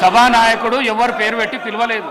సభానాయకుడు ఎవరు పేరు పెట్టి పిలవలేదు.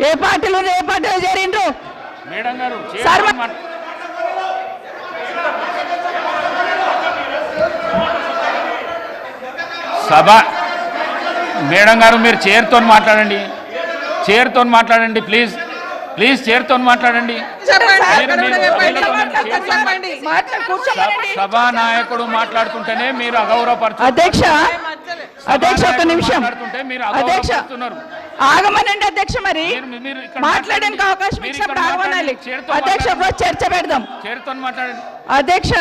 ఏ పార్టీలు ఏ పార్టీలో చేరిండ్రు? సభ. మేడం గారు మీరు చైర్తో మాట్లాడండి. చైర్తో మాట్లాడండి ప్లీజ్ ప్లీజ్ చైర్తో మాట్లాడండి. సభా నాయకుడు మాట్లాడుతుంటేనే మీరు అగౌరవపరచు అధ్యక్ష అధ్యక్ష ఒక నిమిషం. అధ్యక్ష. ఆగమనండి అధ్యక్ష మరి. మాట్లాడడానికి అవకాశం ఇచ్చినప్పుడు ఆగమనాలి. అధ్యక్ష చర్చ పెడదాం. అధ్యక్ష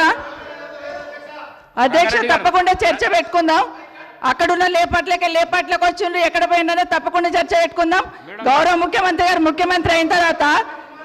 అధ్యక్ష. తప్పకుండా చర్చ పెట్టుకుందాం. అక్కడున్న లేపట్లకి లేపట్లకు వచ్చిండ్రు. ఎక్కడ పోయినారో తప్పకుండా చర్చ పెట్టుకుందాం. గౌరవ ముఖ్యమంత్రి గారు ముఖ్యమంత్రి అయిన తర్వాత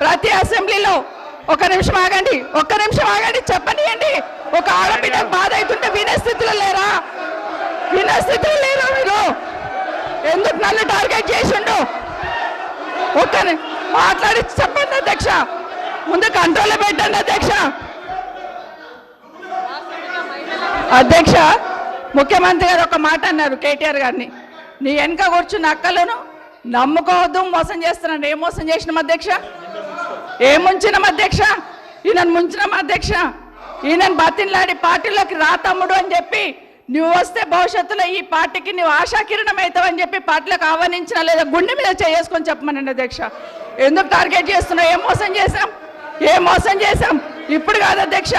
ప్రతి అసెంబ్లీలో ఒక నిమిషం ఆగండి ఒక్క నిమిషం ఆగండి చెప్పనియండి. ఒక ఆడబిడ్డ బాధ అవుతుంటే వినస్థితిలో లేరా? వినస్థితిలో లేరా మీరు? ఎందుకు నన్ను టార్గెట్ చేసిండు? ఒక్క మాట్లాడి చెప్పండి అధ్యక్ష. ముందు కంట్రోల్లో పెట్టండి అధ్యక్ష. అధ్యక్ష ముఖ్యమంత్రి గారు ఒక మాట అన్నారు కేటీఆర్ గారిని. నీ వెనక కూర్చున్న అక్కలను నమ్ముకోవద్దు మోసం చేస్తున్నాడు. ఏం మోసం చేసినాం అధ్యక్ష? ఏం ముంచినాం అధ్యక్ష? ఈయనను ముంచినాం అధ్యక్ష. ఈయనను బతిన్లాడి పార్టీలోకి రా తమ్ముడు అని చెప్పి నువ్వు వస్తే భవిష్యత్తులో ఈ పార్టీకి నువ్వు ఆశాకిరణం అవుతావు అని చెప్పి పార్టీలకు ఆహ్వానించిన లేదా గుండె మీద చేసుకొని చెప్పమనండి అధ్యక్ష. ఎందుకు టార్గెట్ చేస్తున్నావు? ఏం మోసం చేశాం? ఏ మోసం చేశాం? ఇప్పుడు కాదు అధ్యక్ష.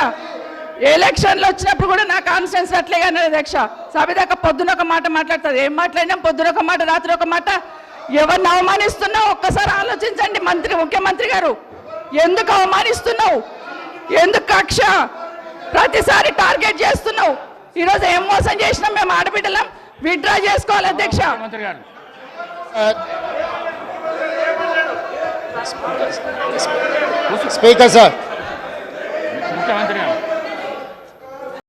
ఎలక్షన్లు వచ్చినప్పుడు కూడా నా కాన్ఫిడెన్స్ అట్లే కానీ అధ్యక్ష. సభదాకా పొద్దున ఒక మాట మాట్లాడుతుంది. ఏం మాట్లాడినాం? పొద్దున ఒక మాట రాత్రి ఒక మాట. ఎవరిని అవమానిస్తున్నావు? ఒక్కసారి ఆలోచించండి మంత్రి ముఖ్యమంత్రి గారు. ఎందుకు అవమానిస్తున్నావు? ఎందుకు కక్ష ప్రతిసారి టార్గెట్ చేస్తున్నావు? ఈరోజు ఏం మోసం చేసినాం మేము ఆడబిడ్డలం? విత్డ్రా చేసుకోవాలి అధ్యక్ష. Speaker sir. ముఖ్యమంత్రి